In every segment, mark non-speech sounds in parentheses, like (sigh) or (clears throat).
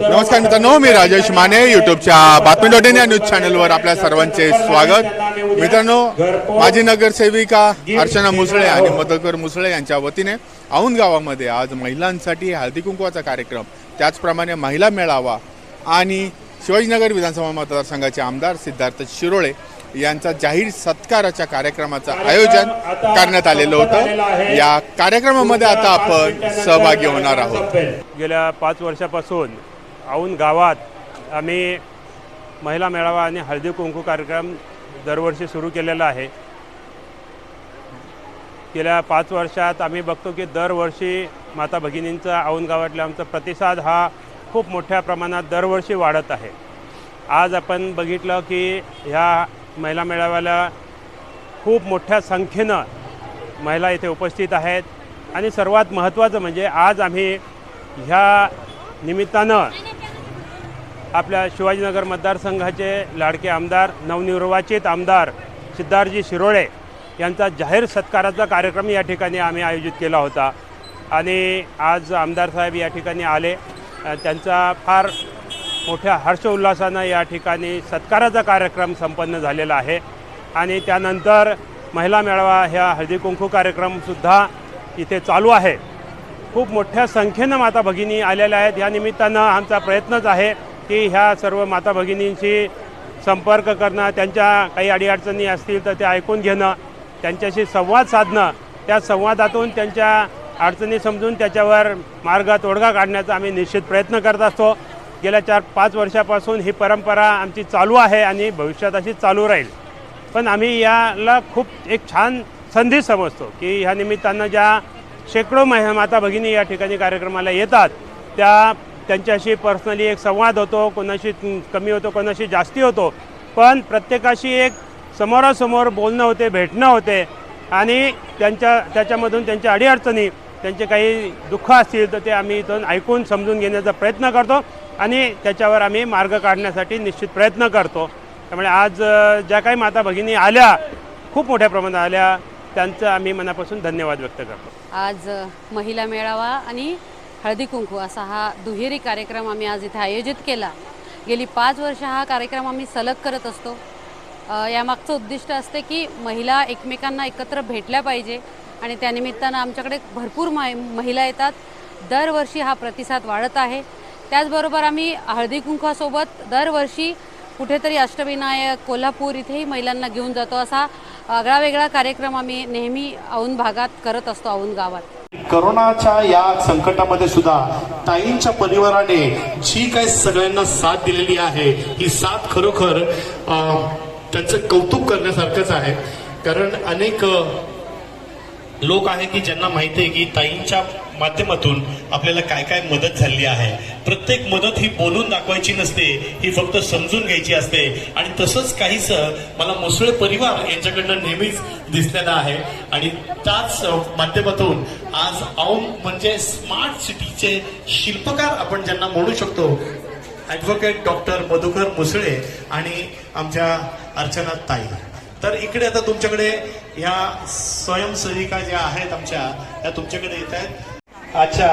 नमस्कार मित्रांनो मी राजेश माने युट्यूबच्या बातमी डॉट इन या न्यूज चॅनलवर आपल्या सर्वांचे स्वागत. मित्रांनो माजी नगरसेविका अर्चना मुसळे आणि मधुकर मुसळे यांच्या वतीने औंध गावामध्ये आज महिलांसाठी हळदी कुंकवाचा कार्यक्रम. त्याचप्रमाणे महिला मेळावा आणि शिवाजीनगर विधानसभा मतदारसंघाचे आमदार सिद्धार्थ शिरोळे यांचा जाहीर सत्काराच्या कार्यक्रमाचं आयोजन करण्यात आलेलं होतं. या कार्यक्रमामध्ये आता आपण सहभागी होणार आहोत. गेल्या पाच वर्षापासून औंध गावात आम्ही महिला मेळावा आणि हळदी कुंकू कार्यक्रम दरवर्षी सुरू केलेला आहे. गेल्या पाच वर्षात आम्ही बघतो की दरवर्षी माता भगिनींचा औंध गावातला आमचा प्रतिसाद हा खूप मोठ्या प्रमाणात दरवर्षी वाढत आहे. आज आपण बघितलं की ह्या महिला मेळाव्याला खूप मोठ्या संख्येनं महिला इथे उपस्थित आहेत. आणि सर्वात महत्त्वाचं म्हणजे आज आम्ही ह्या निमित्तानं आपल्या शिवाजीनगर मतदारसंघाचे लाडके आमदार नवनिर्वाचित आमदार सिद्धार्थजी शिरोळे यांचा जाहीर सत्काराचा कार्यक्रम या ठिकाणी आम्ही आयोजित केला होता. आणि आज आमदार साहेब या ठिकाणी आले. त्यांचा फार मोठ्या हर्ष उल्हासानं या ठिकाणी सत्काराचा कार्यक्रम संपन्न झालेला आहे. आणि त्यानंतर महिला मेळावा ह्या हळदी कुंकू कार्यक्रमसुद्धा इथे चालू आहे. खूप मोठ्या संख्येनं माता भगिनी आलेल्या आहेत. या निमित्तानं आमचा प्रयत्नच आहे की ह्या सर्व माता भगिनींशी संपर्क करणं त्यांच्या काही अडीअडचणी असतील तर ते ऐकून घेणं त्यांच्याशी संवाद साधणं त्या संवादातून त्यांच्या अडचणी समजून त्याच्यावर मार्ग तोडगा काढण्याचा आम्ही निश्चित प्रयत्न करत असतो. गेल्या चार पाच वर्षापासून ही परंपरा आमची चालू आहे आणि भविष्यात अशी चालू राहील. पण आम्ही याला खूप एक छान संधी समजतो की ह्या निमित्तानं ज्या शेकडो मह माता भगिनी या ठिकाणी कार्यक्रमाला येतात त्या त्यांच्याशी पर्सनली एक संवाद होतो कोणाशी कमी होतो कोणाशी जास्ती होतो. पण प्रत्येकाशी एक समोरासमोर बोलणं होते भेटणं होते. आणि त्यांच्या त्याच्यामधून त्यांच्या अडीअडचणी त्यांचे काही दुःख असतील तर ते आम्ही इथून ऐकून समजून घेण्याचा प्रयत्न करतो. आणि त्याच्यावर आम्ही मार्ग काढण्यासाठी निश्चित प्रयत्न करतो. त्यामुळे आज ज्या काही माता भगिनी आल्या खूप मोठ्या प्रमाणात आल्या त्यांचं आम्ही मनापासून धन्यवाद व्यक्त करतो. आज महिला मेळावा आणि हळदी कुंकू असा हा दुहेरी कार्यक्रम आम्ही आज इथे आयोजित केला. गेली पाच वर्ष हा कार्यक्रम आम्ही सलग करत असतो. यामागचं उद्दिष्ट असते की महिला एकमेकांना एकत्र भेटल्या पाहिजे आणि त्यानिमित्तानं आमच्याकडे भरपूर मा- महिला येतात. दरवर्षी हा प्रतिसाद वाढत आहे. त्याचबरोबर आम्ही हळदी कुंकवासोबत दरवर्षी कुठेतरी अष्टविनायक कोल्हापूर इथेही महिलांना घेऊन जातो असा आगळा वेगळा कार्यक्रम आम्ही नेहमी औंध भागात करत असतो औंध गावात. करोनाच्या या संकटामध्ये सुद्धा ताईंच्या परिवाराने जी काही सगळ्यांना साथ दिलेली आहे ही साथ खरोखर अं, त्यांचं कौतुक करण्यासारखंच आहे. कारण अनेक लोक आहे की ज्यांना माहिती आहे की ताईंच्या माध्यमातून आपल्याला काय काय मदत झाली आहे. प्रत्येक मदत ही बोलून दाखवायची नसते ही फक्त समजून घ्यायची असते. आणि तसंच काहीसं मला मुसळे परिवार यांच्याकडनं नेहमीच दिसलेला आहे. आणि त्याच माध्यमातून आज औंध म्हणजे स्मार्ट सिटीचे शिल्पकार आपण ज्यांना म्हणू शकतो ॲडव्होकेट डॉक्टर मधुकर मुसळे आणि आमच्या अर्चना ताई. तर इकडे आता तुमच्याकडे ह्या स्वयंसेविका ज्या आहेत आमच्या त्या तुमच्याकडे येत आहेत. अच्छा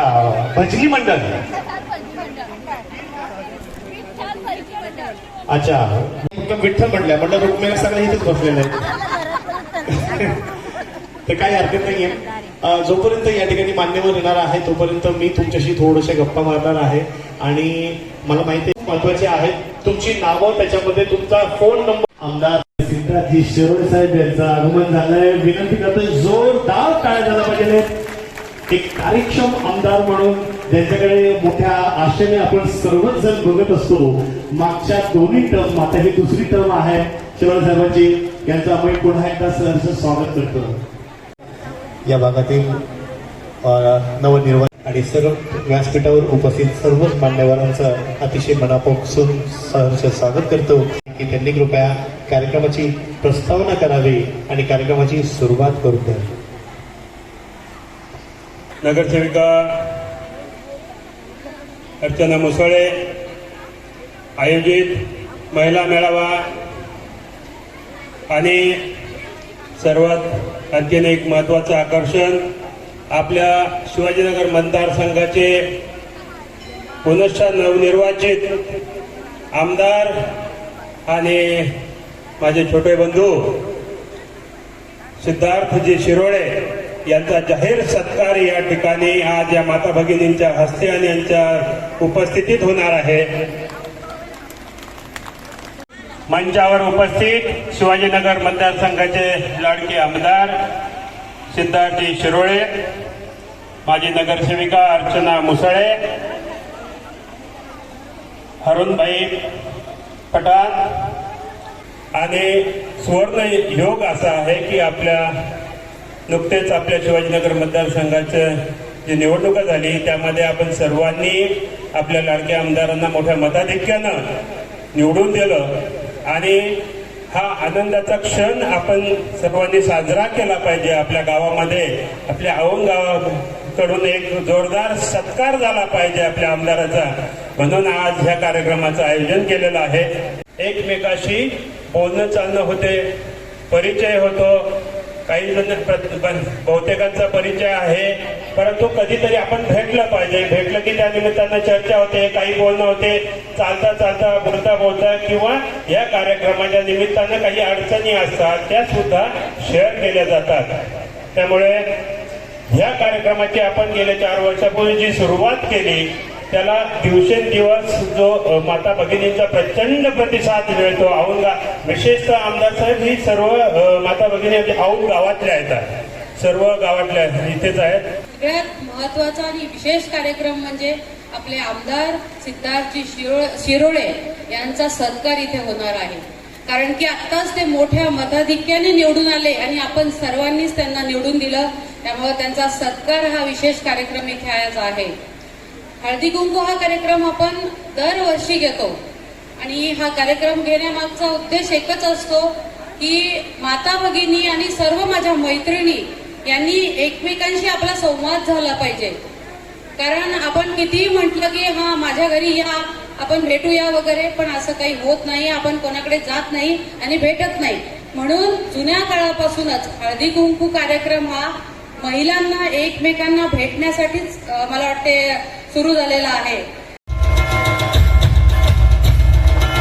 भजनी मंडळ. अच्छा विठ्ठल म्हणल्या म्हणलं रुक्मिणी सगळे इथेच बसलेले (laughs) तर काही हरकत नाहीये. जोपर्यंत या ठिकाणी मान्यवर येणार आहे तोपर्यंत मी तुमच्याशी थोडेसे गप्पा मारणार आहे. आणि मला माहिती आहे महत्त्वाचे आहेत. तुमची नावं त्याच्यामध्ये तुमचा फोन नंबर आमदार सिद्धार्थजी शिरोळे साहेब यांचं आगमन झालंय. विनंती करतोय जोरदार काय झाला पाहिजे. एक कार्यक्षम आमदार म्हणून ज्यांच्याकडे मोठ्या आशेने आपण सर्वच जण बघत असतो मागच्या दोन्ही टर्म आता ही दुसरी टर्म आहे. शिरोळे साहेबांची यांचं आपण पुन्हा एकदा सहर्ष स्वागत करतो. या भागातील नवनिर्वाण आणि सर्व व्यासपीठावर उपस्थित सर्वच मान्यवरांचं अतिशय मनापासून सहर्ष स्वागत करतो. की त्यांनी कृपया कार्यक्रमाची प्रस्तावना करावी आणि कार्यक्रमाची सुरुवात करून द्यावी. नगरसेविका अर्चना मुसळे आयोजित महिला मेळावा आणि सर्वात आणखीन एक महत्त्वाचं आकर्षण आपल्या शिवाजीनगर मतदारसंघाचे पुनश्च नवनिर्वाचित आमदार आणि माझे छोटे बंधू सिद्धार्थजी शिरोळे यांचा जाहीर सत्कार या ठिकाणी आज या माता भगिनींच्या हस्ते आणि यांच्या उपस्थितीत होणार आहे. मंचावर उपस्थित शिवाजीनगर मतदारसंघाचे लाडके आमदार सिद्धार्थजी शिरोळे माजी नगरसेविका अर्चना मुसळे हरुणभाई पठाण आणि सुवर्ण योग असा आहे की आपल्या नुकतेच आपल्या शिवाजीनगर मतदारसंघाचं जी निवडणुका झाली त्यामध्ये आपण सर्वांनी आपल्या लाडक्या आमदारांना मोठ्या मताधिक्यानं निवडून दिलं. आणि हा आनंदाचा क्षण आपण सर्वांनी साजरा केला पाहिजे. आपल्या गावामध्ये आपल्या औंध गावाकडून एक जोरदार सत्कार झाला पाहिजे आपल्या आमदाराचा. म्हणून आज ह्या कार्यक्रमाचं आयोजन केलेलं आहे. एकमेकाशी बोलणं चालणं होते परिचय होतो. काही जण बहुतेकांचा परिचय आहे परंतु कधीतरी आपण भेटलं पाहिजे. भेटलं की त्या निमित्तानं चर्चा होते काही बोलणं होते. चालता चालता बोलता बोलता किंवा या कार्यक्रमाच्या निमित्तानं काही अडचणी असतात त्या सुद्धा शेअर केल्या जातात. त्यामुळे या कार्यक्रमाची आपण गेल्या चार वर्षापूर्वी जी सुरुवात केली त्याला दिवसेंदिवस जो माता भगिनींचा प्रचंड प्रतिसाद मिळतो औंगा. विशेषतः आमदार साहेब ही सर्व माता भगिनी औंग गावातल्या आहेत सर्व गावातल्या आहेत, इथेच आहेत. सगळ्यात महत्त्वाचा आणि विशेष कार्यक्रम म्हणजे आपले आमदार सिद्धार्थजी शिरो शिरोळे यांचा सत्कार इथे होणार आहे. कारण की आत्ताच ते मोठ्या मताधिक्याने निवडून आले आणि आपण सर्वांनीच त्यांना निवडून दिलं. त्यामुळे त्यांचा सत्कार हा विशेष कार्यक्रम इथे आज आहे. हळदी कुंकू हा कार्यक्रम आपण दरवर्षी घेतो. आणि हा कार्यक्रम घेण्यामागचा उद्देश एकच असतो की माता भगिनी आणि सर्व माझ्या मैत्रिणी यांनी एकमेकांशी आपला संवाद झाला पाहिजे. कारण आपण कितीही म्हटलं की हा माझ्या घरी या आपण भेटूया वगैरे पण असं काही होत नाही. आपण कोणाकडे जात नाही आणि भेटत नाही. म्हणून जुन्या काळापासूनच हळदी कुंकू कार्यक्रम हा महिलांना एकमेकांना भेटण्यासाठीच मला वाटते सुरू झालेला आहे.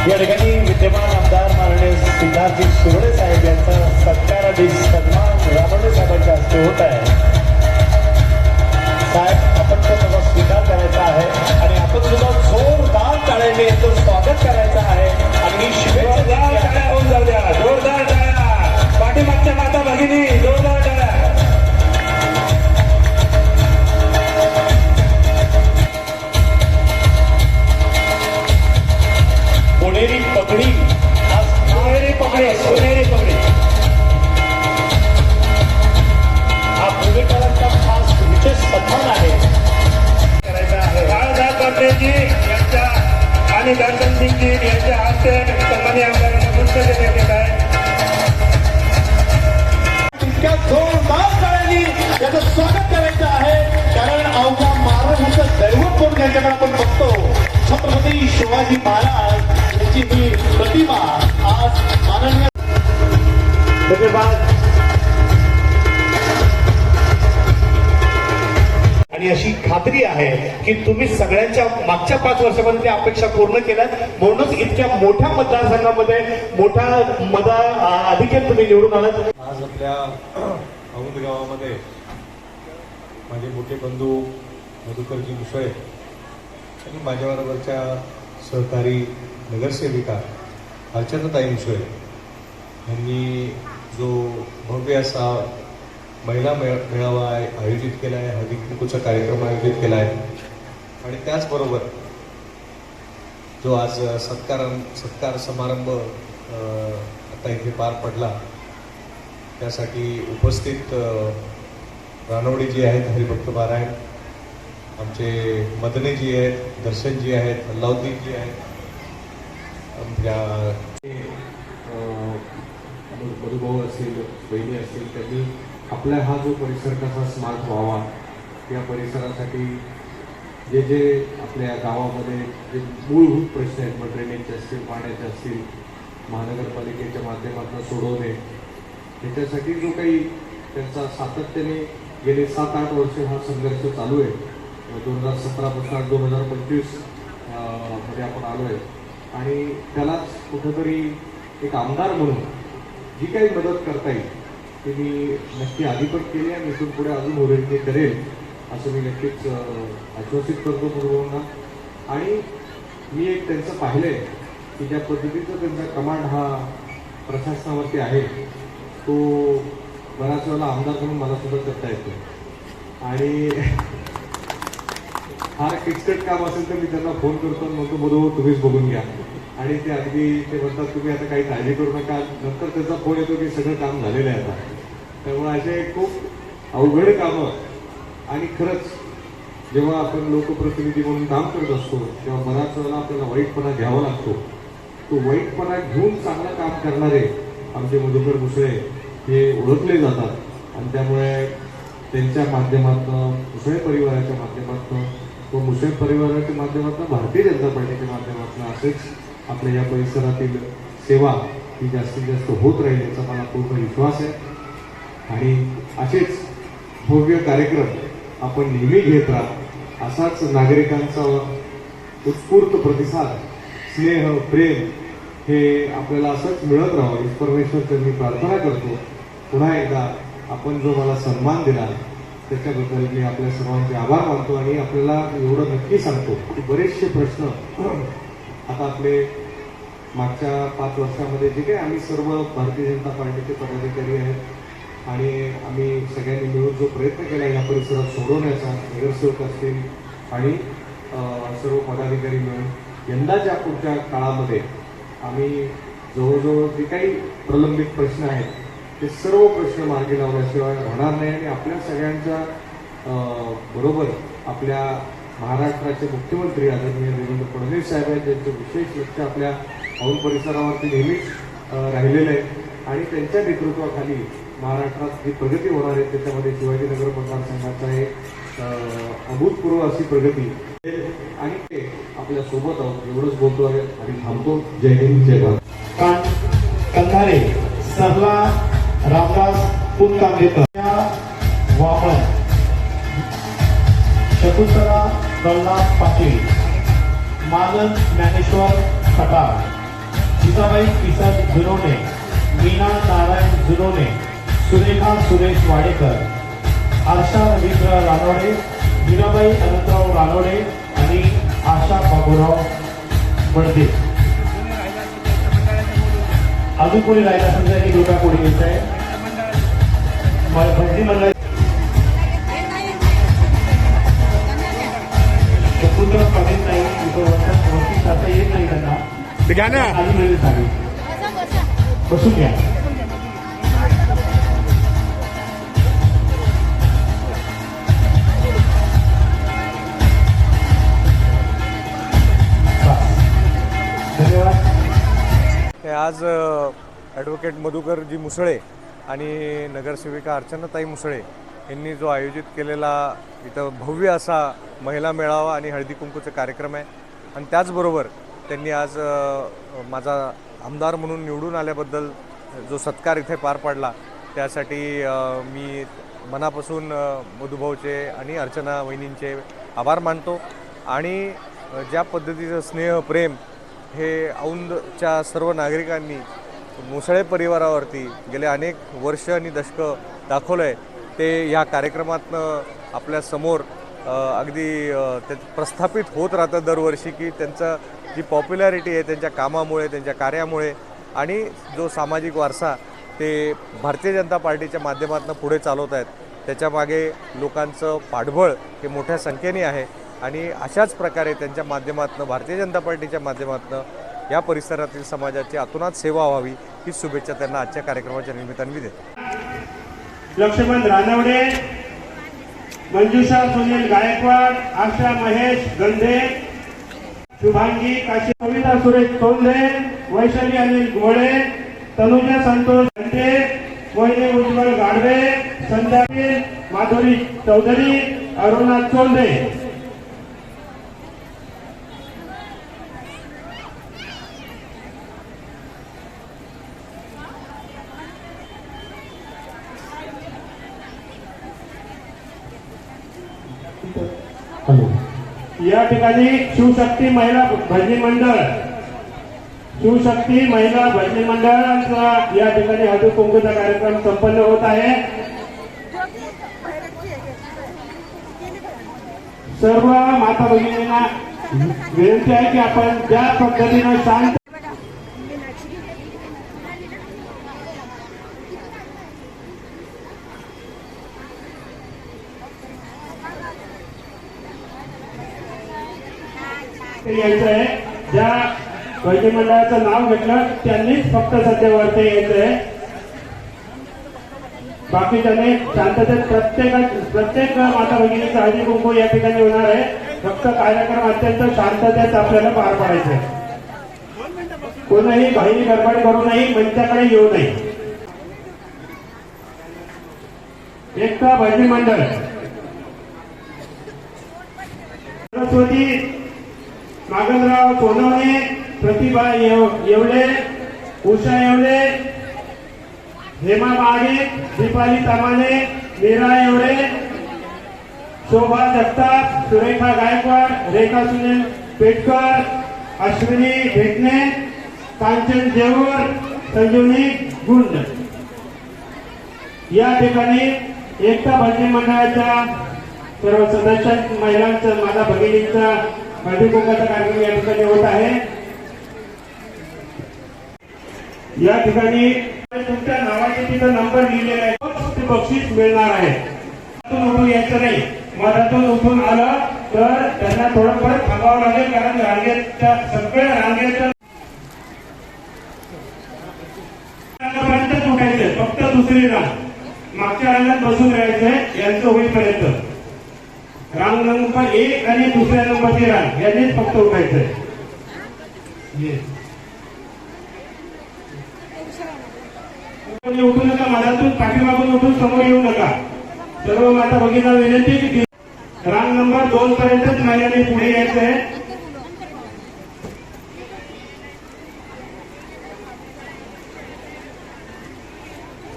या ठिकाणी विद्यमान आमदार माननीय सिद्धार्थजी सुरळे साहेब यांचा सत्कार आणि सन्मान राबवणे साहेबांच्या हस्ते होत आहे. साहेब आपण त्याचं स्वागत करायचं आहे. कारण अवघ्या महाराजांचं दैवत म्हणून त्यांच्याकडे आपण बघतो? छत्रपती शिवाजी महाराज यांची ही प्रतिमा आज माननीय धन्यवाद. आणि अशी खात्री आहे की तुम्ही सगळ्यांच्या मागच्या पाच वर्षामध्ये त्या अपेक्षा पूर्ण केल्या म्हणूनच इतक्या मोठ्या मतदारसंघामध्ये मोठा मता अधिकेत तुम्ही निवडून आलात. आज आपल्या औंध गावामध्ये माझे मोठे बंधू मधुकरजी मुसळे आणि माझ्याबरोबरच्या सहकारी नगरसेविका अर्चनाताई मुसळे यांनी जो भव्य असा महिला मेळ मेळावा आयोजित केला आहे हळदी कुंकूचा कार्यक्रम आयोजित केला आहे आणि त्याचबरोबर जो आज सत्कार सत्कार समारंभ आता इथे पार पडला त्यासाठी उपस्थित रानवडी जी आहेत हरिभक्त पारायण आमचे मदने जी आहेत दर्शनजी आहेत अल्लाउद्दीनजी आहेत आमच्या मधुभाऊ असतील बहिणी असतील त्यांनी आपला हा जो परिसर कसा स्मार्ट व्हावा या परिसरासाठी जे जे आपल्या गावामध्ये जे मूलभूत प्रश्न आहेत मग ड्रेनेजचे असतील पाण्याचे असतील महानगरपालिकेच्या माध्यमातून सोडवणे त्याच्यासाठी जो काही त्यांचा सातत्याने गेले सात आठ वर्ष हा संघर्ष चालू आहे. दोन हजार सतरापासून दोन हजार पंचवीसमध्ये आपण आलो आहे. आणि त्यालाच कुठंतरी एक आमदार म्हणून जी काही मदत करता येईल ती मी नक्की आधी पण केली आणि इथून पुढे अजून ओरिजिनली करेल असं मी नक्कीच आश्वासित करतो पूर्वंना आणि मी एक त्यांचं पाहिलंय की ज्या पद्धतीचा त्यांचा कमांड हा प्रशासनावरती आहे तो बऱ्याच वेळेला आमदार म्हणून मला सुद्धा करता येतो. आणि फार किचकट काम असेल तर मी त्यांना फोन करतो म्हणतो बरोबर तुम्हीच बघून घ्या. आणि ते अगदी ते म्हणतात तुम्ही आता काही काळजी करू नका. नंतर त्याचा फोन येतो की सगळं काम झालेलं आहे आता. त्यामुळे असे खूप अवघड कामं आणि खरंच जेव्हा आपण लोकप्रतिनिधी म्हणून काम करत असतो तेव्हा बऱ्याच वेळेला आपल्याला वाईटपणा घ्यावा लागतो. तो वाईटपणा घेऊन चांगलं काम करणारे आमचे मधुकर मुसळे हे ओळखले जातात. आणि त्यामुळे त्यांच्या माध्यमातून मुसळे परिवाराच्या माध्यमातून व मुसळे परिवाराच्या माध्यमातून भारतीय जनता पार्टीच्या माध्यमातून असेच आपल्या या परिसरातील सेवा ही जास्तीत जास्त होत राहील याचा मला पूर्ण विश्वास आहे. आणि असेच भव्य कार्यक्रम आपण नेहमी घेत राहा. असाच नागरिकांचा उत्स्फूर्त प्रतिसाद स्नेह प्रेम हे आपल्याला असंच मिळत राहावं. ईश परमेश्वर मी प्रार्थना करतो. पुन्हा एकदा आपण जो मला सन्मान दिला त्याच्याबद्दल मी आपल्या सर्वांचे आभार मानतो आणि आपल्याला एवढं नक्की सांगतो की बरेचसे प्रश्न (clears throat) आता आपले मागच्या पाच वर्षामध्ये जे काही आम्ही सर्व भारतीय जनता पार्टीचे पदाधिकारी आहेत आणि आम्ही सगळ्यांनी मिळून जो प्रयत्न केला या परिसरात सोडवण्याचा नगरसेवक असतील आणि सर्व पदाधिकारी मिळून यंदाच्या पुढच्या काळामध्ये आम्ही जवळजवळ जे काही प्रलंबित प्रश्न आहेत ते सर्व प्रश्न मार्गी लावल्याशिवाय राहणार नाही आणि आपल्या सगळ्यांच्या बरोबर आपल्या महाराष्ट्राचे मुख्यमंत्री आदरणीय देवेंद्र फडणवीस साहेब आहेत ज्यांचं विशेष लक्ष आपल्या औंध परिसरावरती नेहमीच राहिलेलं आहे. आणि त्यांच्या नेतृत्वाखाली महाराष्ट्रात जी प्रगती होणार आहे त्याच्यामध्ये शिवाजीनगर मतदारसंघाचा एक अभूतपूर्व अशी प्रगती. आणि ते आपल्यासोबत आहोत. एवढंच बोलतो आहे आणि थांबतो. जय हिंद जय भारत. कंधारे सरला रामदास पुनकांबेकर. वामन शकुंतला प्रल्हाद पाटील मानद ज्ञानेश्वर खटाळ जिजाबाई किसन झुरोने मीना नारायण झुरोने सुरेखा सुरेश वाडेकर आशा रवींद्र रानोडे मीराबाई अनंतराव रानोडे आणि आशा बाबूराव बडदे अजून कोणी राहिला समजा एक रुपया कोणी येत आहे? मला भरती मंडळ. शकुंतला पाटील नाही वर्षात जाता येत नाही त्यांना. बसून घ्या ॲडव्होकेट मधुकरजी मुसळे आणि नगरसेविका अर्चनाताई मुसळे यांनी जो आयोजित केलेला इथं भव्य असा महिला मेळावा आणि हळदी कुंकूचा कार्यक्रम आहे. आणि त्याचबरोबर त्यांनी आज माझा आमदार म्हणून निवडून आल्याबद्दल जो सत्कार इथे पार पाडला त्यासाठी मी मनापासून मधुभाऊचे आणि अर्चना वहिनींचे आभार मानतो. आणि ज्या पद्धतीचं स्नेह प्रेम हे औंधच्या सर्व नागरिकांनी मुसळे परिवारावरती गेले अनेक वर्ष आणि दशकं दाखवलं आहे ते ह्या कार्यक्रमातनं आपल्यासमोर अगदी ते प्रस्थापित होत राहतं दरवर्षी की त्यांचं जी पॉप्युलॅरिटी आहे त्यांच्या कामामुळे त्यांच्या कार्यामुळे आणि जो सामाजिक वारसा ते भारतीय जनता पार्टीच्या माध्यमातून पुढे चालवत आहेत. त्याच्यामागे लोकांचं पाठबळ हे मोठ्या संख्येने आहे आणि अशाच प्रकारे त्यांच्या माध्यमातून भारतीय जनता पार्टीच्या माध्यमातून या परिसरातील समाजाची अतुनात सेवा व्हावी ही शुभेच्छा त्यांना आजच्या कार्यक्रमाच्या निमित्ताने मी देतो. लक्ष्मण रानवडे मंजुषा सुनील गायकवाड आशा महेश गंधे शुभांगी काशी कविता सुरेश तोंडे वैशाली अनिल गोळे तनुजा संतोष गंधे मोहिनी उज्ज्वल गाडवे संध्या माधुरी चौधरी अरुणा चोंडे. या ठिकाणी शिवशक्ती महिला भजनी मंडळ शिवशक्ती महिला भजनी मंडळाचा या ठिकाणी हळदी कुंकूचा कार्यक्रम संपन्न होत आहे. सर्व माता भगिनींना विनंती आहे की आपण ज्या पद्धतीनं शांत यायचं आहे ज्या भजनी मंडळाचं नाव घेतलं त्यांनीच फक्त सध्या वरती यायचं आहे बाकी त्याने शांततेत प्रत्येक प्रत्येक माता भगिनीचं हळदी कुंकू या ठिकाणी होणार आहे. फक्त कार्यक्रम अत्यंत शांततेत आपल्याला पार पाडायचे आहे. कोणीही बाहेरी गडबड करू नये मंचाकडे येऊ नये. एकता भजनी मंडळ. सरस्वती नागनराव सोनवणे प्रतिभा येवले उषा येवले हेमा महाडिक दीपाली तामाणे मीरा येवले शोभा जगताप सुरेखा गायकवाड रेखा सुनील पेटकर अश्विनी भेटणे कांचन जेऊर संजीवनी गुंड. या ठिकाणी एकता भजनी मंडळाच्या सर्व सदस्य महिलांचा माझा भगिनींचा हळदी कार्यक्रम या ठिकाणी होत आहे. या ठिकाणी तुमच्या नावाचे तिथं नंबर लिहिलेला आहे. बक्षीस मिळणार आहे. उठून यायचं नाही. मधातून उठून आलं तर त्यांना थोडं परत थांबावं लागेल कारण रांगेच्या सगळ्या रांगेच्या उठायचंय. फक्त दुसरी रांग. मागच्या रांगात बसून राहायचंय. यांचं होईपर्यंत. रांग नंबर एक आणि दुसऱ्या नंबरची रांग यांनीच फक्त उठायचंय. उठू नका माझ्यातून पाठीमागून उठून समोर येऊ नका. सर्व माझा भगिनींना विनंती की रांग नंबर दोन पर्यंतच महिलांनी पुढे यायचं आहे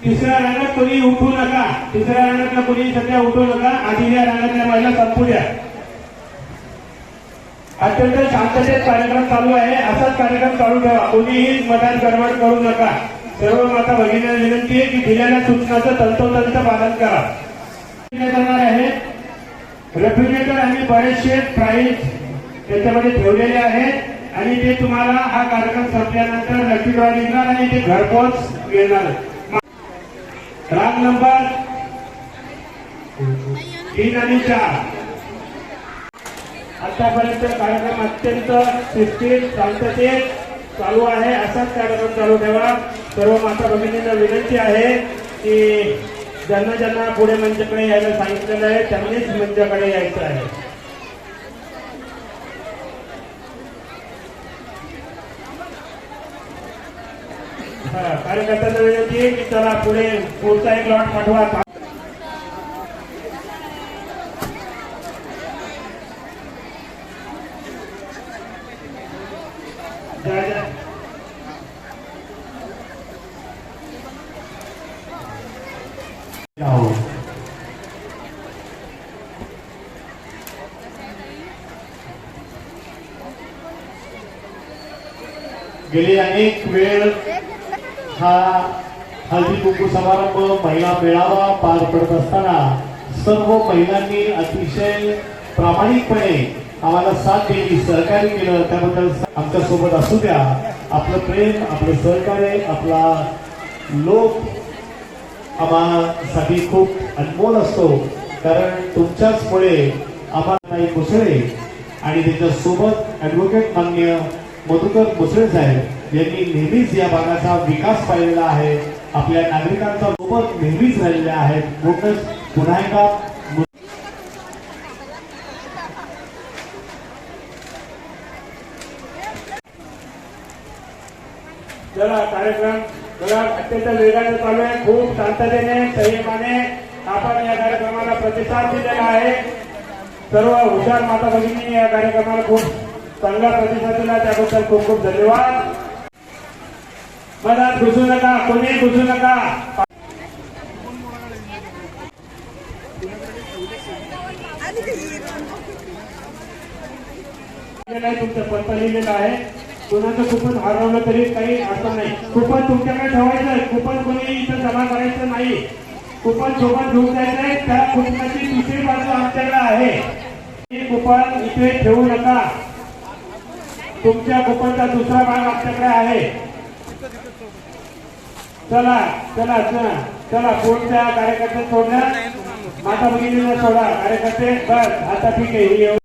तिसऱ्या रांगात कोणी उठू नका. तिसऱ्या रांगातला कोणी सध्या उठू नका. आधीच्या रांगातल्या महिला संपू द्या. अत्यंत शांततेत कार्यक्रम चालू आहे. असाच कार्यक्रम चालू ठेवा. कोणीही मतदान गडबड करू नका. सर्व माता भगिनीला विनंती आहे की दिलेल्या सूचनाचं तंतोतंत पालन करा. करणार आहे. रेफ्रिजरेटर आणि बरेचसे प्राईज त्याच्यामध्ये ठेवलेले आहेत आणि ते तुम्हाला हा कार्यक्रम संपल्यानंतर नक्की निघणार आणि ते घरपोच मिळणार. राग नंबर तीन आणि चार. आतापर्यंत कार्यक्रम अत्यंत शिस्तीत शांततेत चालू आहे. असाच कार्यक्रम चालू ठेवा. सर्व माता भगिनींना विनंती आहे की ज्यांना ज्यांना पुढे मंचाकडे यायला सांगितलेलं आहे त्यांनीच मंचाकडे यायचं आहे. कार्यकर्त्यांना विनंती आहे की चला पुढे पुढचा एक लॉट पाठवा. गेली अनेक वेळ. हा हळदी कुंकू समारंभ महिला मेळावा पार पडत असताना सर्व महिलांनी अतिशय प्रामाणिकपणे आम्हाला साथ दिली सहकार्य केलं. त्याबद्दल आमच्यासोबत असू द्या. आपलं प्रेम आपलं सहकार्य आपला लोक आम्हासाठी खूप अनमोल असतो. कारण तुमच्याचमुळे आम्हाला काही मुसळे आणि त्याच्यासोबत ॲडव्होकेट ऍडव्होकेट मान्य मधुकर मुसळे साहेब यांनी नेहमीच या भागाचा विकास पाहिलेला आहे. आपल्या नागरिकांचा सोबत नेहमीच राहिलेले आहेत. म्हणूनच पुन्हा एकदा चला कार्यक्रम बघा अत्यंत वेगाने चालू आहे. खूप शांततेने संयमाने आपण या कार्यक्रमाला प्रतिसाद दिलेला आहे. सर्व हुशार माता भगिनी या कार्यक्रमाला खूप चांगला प्रतिसाद दिला त्याबद्दल खूप खूप धन्यवाद. मधात घुसू नका कोणी घुसू नका. लिहिलेलं तुमचं पत्ता लिहिलेलं आहे. कोणाचं कुपन हरवलं तरी काही अडचण नाही. कुपन तुमच्याकडे ठेवायचं कुपन कोणी इथं जमा करायचं नाही. कुपन सोबत घेऊन जायचं आहे. त्या कुपनाची दुसरी बाजू आमच्याकडे आहे. हे कुपन इथे ठेवू नका. तुमच्या कुपनचा दुसरा भाग आमच्याकडे आहे. चला चला चला चला कोणत्या कार्यकर्ते सोडल्या. माता भगिनीला सोडा. कार्यकर्ते बस आता ठीक आहे